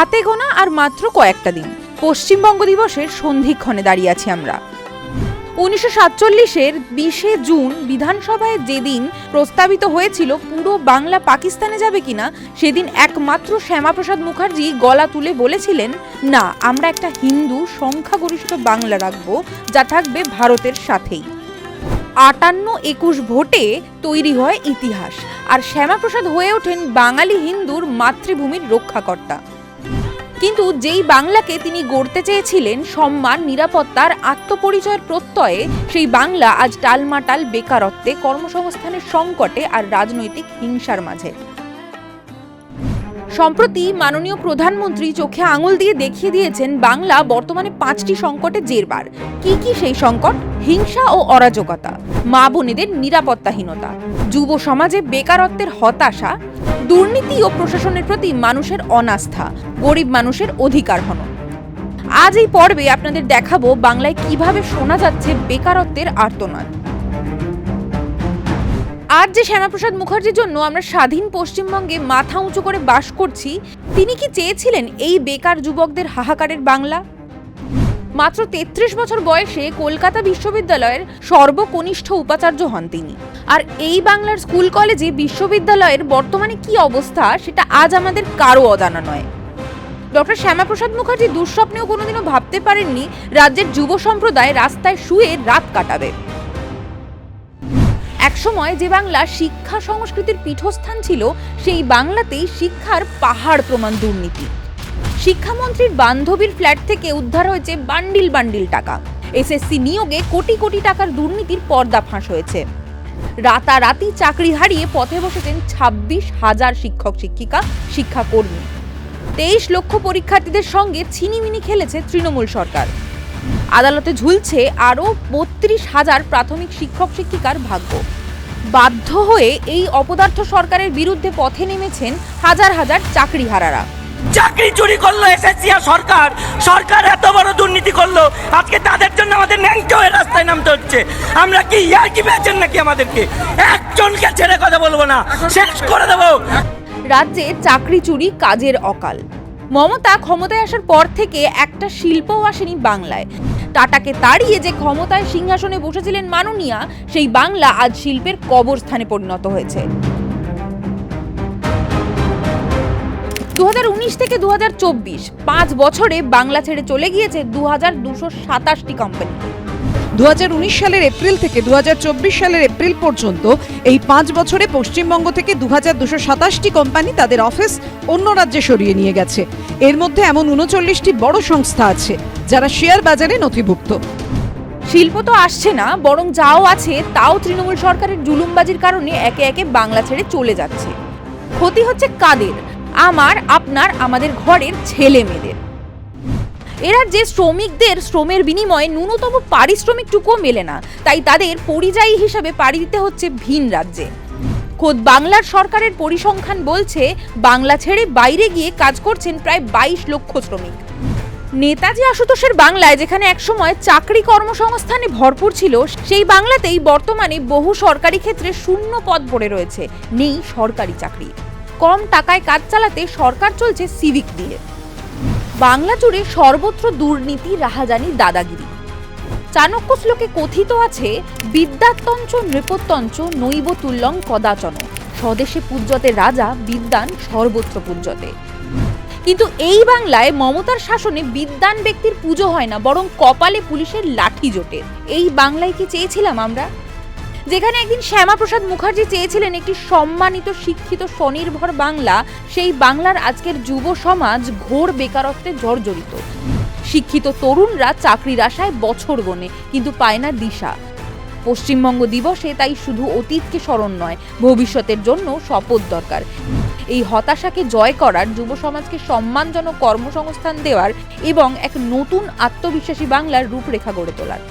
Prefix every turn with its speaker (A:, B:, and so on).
A: হাতে গোনা আর মাত্র কয়েকটা দিন। পশ্চিমবঙ্গ দিবসের সন্ধিক্ষণে দাঁড়িয়ে আছি আমরা। উনিশশো সাতচল্লিশের বিশে জুন বিধানসভায় যেদিন প্রস্তাবিত হয়েছিল পুরো বাংলা পাকিস্তানে যাবে কিনা, সেদিন একমাত্র শ্যামাপ্রসাদ মুখার্জি গলা তুলে বলেছিলেন, না, আমরা একটা হিন্দু সংখ্যাগরিষ্ঠ বাংলা রাখব, যা থাকবে ভারতের সাথেই। আটান্ন একুশ ভোটে তৈরি হয় ইতিহাস, আর শ্যামাপ্রসাদ হয়ে ওঠেন বাঙালি হিন্দুর মাতৃভূমির রক্ষাকর্তা। কিন্তু যেই বাংলাকে তিনি গড়তে চেয়েছিলেন, সম্মান, নিরাপত্তার আত্মপরিচয়ের প্রত্যয়ে, সেই বাংলা আজ টালমাটাল বেকারত্বে কর্মসংস্থানের সংকটে আর রাজনৈতিক হিংসার মাঝে। সম্প্রতি মাননীয় প্রধানমন্ত্রী চোখে আঙুল দিয়ে দেখিয়ে দিয়েছেন, বাংলা বর্তমানে পাঁচটি সংকটে জেরবার। কি কি সেই সংকট? হিংসা ও অরাজকতা, মা বোনেদের নিরাপত্তাহীনতা, যুব সমাজে বেকারত্বের হতাশা, দুর্নীতি ও প্রশাসনের প্রতি মানুষের অনাস্থা, গরিব মানুষের অধিকার হনন। আজ এই পর্বে আপনাদের দেখাবো বাংলায় কীভাবে শোনা যাচ্ছে বেকারত্বের আর্তনাদ। আজ যে শ্যামাপ্রসাদ মুখার্জির জন্য আমরা স্বাধীন পশ্চিমবঙ্গে মাথা উঁচু করে বাস করছি, তিনি কি চেয়েছিলেন এই বেকার যুবকদের হাহাকারের বাংলা? মাত্র তেত্রিশ বছর বয়সে কলকাতা বিশ্ববিদ্যালয়ের সর্বকনিষ্ঠ উপাচার্য হন তিনি। আর এই বাংলার স্কুল কলেজে বিশ্ববিদ্যালয়ের বর্তমানে কি অবস্থা, সেটা আজ আমাদের কারও অজানা নয়। ডক্টর শ্যামাপ্রসাদ মুখার্জি দুঃস্বপ্নেও কোনোদিনও ভাবতে পারেননি রাজ্যের যুব সম্প্রদায় রাস্তায় শুয়ে রাত কাটাবে। একসময় যে বাংলা শিক্ষা সংস্কৃতির পীঠস্থান ছিল, সেই বাংলাতেই শিক্ষার পাহাড় প্রমাণ দুর্নীতি। শিক্ষামন্ত্রীর বান্ধবীর ফ্ল্যাট থেকে উদ্ধার হয়েছে বান্ডিল বান্ডিল টাকা। এসএসসি নিয়োগে কোটি কোটি টাকার দুর্নীতির পর্দা ফাঁস হয়েছে। রাতারাতি চাকরি হারিয়ে পথে বসেছেন ছাব্বিশ হাজার শিক্ষক, শিক্ষিকা, শিক্ষাকর্মী। তেইশ লক্ষ পরীক্ষার্থীদের সঙ্গে ছিনিমিনি খেলেছে তৃণমূল সরকার। আদালতে ঝুলছে আরও বত্রিশ হাজার প্রাথমিক শিক্ষক, শিক্ষিকার ভাগ্য। বাধ্য হয়ে এই অপদার্থ সরকারের বিরুদ্ধে পথে নেমেছেন হাজার হাজার চাকরিহারারা।
B: চাকরি চুরি করল এসএসসি সরকার। সরকার এত বড় দুর্নীতি করল। আজকে তাদের জন্য আমাদের ন্যাংটো হয়ে রাস্তায় নামতে হচ্ছে। আমরা কি ইয়ার কি পেয়েছেন নাকি আমাদেরকে? একজনকে ছেড়ে কথা বলব না। শেষ করে দেবো।
A: রাজ্যে চাকরি চুরি কাজের অকাল। মমতা ক্ষমতায় আসার পর থেকে একটা শিল্পও আসেনি বাংলায়। টাটাকে তাড়িয়ে যে ক্ষমতায় সিংহাসনে বসেছিলেন মাননীয়া, সেই বাংলা আজ শিল্পের কবরস্থানে পরিণত হয়েছে। দুহাজার উনিশ থেকে দু পাঁচ বছরে বাংলা ছেড়ে চলে গিয়েছে দু হাজার দুশো সাতাশটি কোম্পানি
C: দুহাজার উনিশ সালের এপ্রিল থেকে দুহাজার চব্বিশ সালের এপ্রিল পর্যন্ত এই পাঁচ বছরে পশ্চিমবঙ্গ থেকে দু সাতাশটি কোম্পানি তাদের অফিস অন্য রাজ্যে সরিয়ে নিয়ে গেছে। এর মধ্যে এমন উনচল্লিশটি বড় সংস্থা আছে যারা শেয়ার বাজারে নথিভুক্ত।
A: শিল্প তো আসছে না বরং যাও আছে তাও তৃণমূল সরকারের জুলুমবাজির কারণে একে একে বাংলা ছেড়ে চলে যাচ্ছে। ক্ষতি হচ্ছে কাদের? আমার, আপনার, আমাদের ঘরের ছেলে মেয়েদের। এরা যে শ্রমিকদের শ্রমের বিনিময়ে ন্যূনতম পারিশ্রমিকটুকুও মেলে না, তাই তাদের পরিযায়ী হিসাবে পাড়ি দিতে হচ্ছে ভিন রাজ্যে। খোদ বাংলার সরকারের পরিসংখ্যান বলছে, বাংলা ছেড়ে বাইরে গিয়ে কাজ করছেন প্রায় বাইশ লক্ষ শ্রমিক। নেতাজি আশুতোষের বাংলায়, যেখানে একসময় চাকরি কর্মসংস্থানে ভরপুর ছিল, সেই বাংলাতেই বর্তমানে বহু সরকারি ক্ষেত্রে শূন্য পদ পড়ে রয়েছে, নেই সরকারি চাকরি। কম টাকায় কাজ চালাতে সরকার চলছে সিভিক দিয়ে বাংলা জুড়ে সর্বত্র দুর্নীতি, রাহাজানি, দাদাগিরি। চাণক্য শ্লোকে কথিত আছে বিদ্যাতঞ্চ নৃপত্যঞ্চ নৈব তুল্যং কদাচন। স্বদেশে পূজ্যতে রাজা বিদ্যান সর্বত্র পূজ্যতে। কিন্তু এই বাংলায় মমতার শাসনে বিদ্যান ব্যক্তির পুজো হয় না, বরং কপালে পুলিশের লাঠি জোটে। এই বাংলায় কি চেয়েছিলাম আমরা? যেখানে একদিন শ্যামাপ্রসাদ মুখার্জি চেয়েছিলেন একটি সম্মানিত, শিক্ষিত, স্বনির্ভর বাংলা, সেই বাংলার আজকের যুব সমাজ ঘোর বেকারত্বে জর্জরিত। শিক্ষিত তরুণরা চাকরির আশায় বছর গণে কিন্তু পায় না দিশা। পশ্চিমবঙ্গ দিবসে তাই শুধু অতীতকে স্মরণ নয়, ভবিষ্যতের জন্য শপথ দরকার। এই হতাশাকে জয় করার, যুব সমাজকে সম্মানজনক কর্মসংস্থান দেওয়ার এবং এক নতুন আত্মবিশ্বাসী বাংলার রূপরেখা গড়ে তোলার।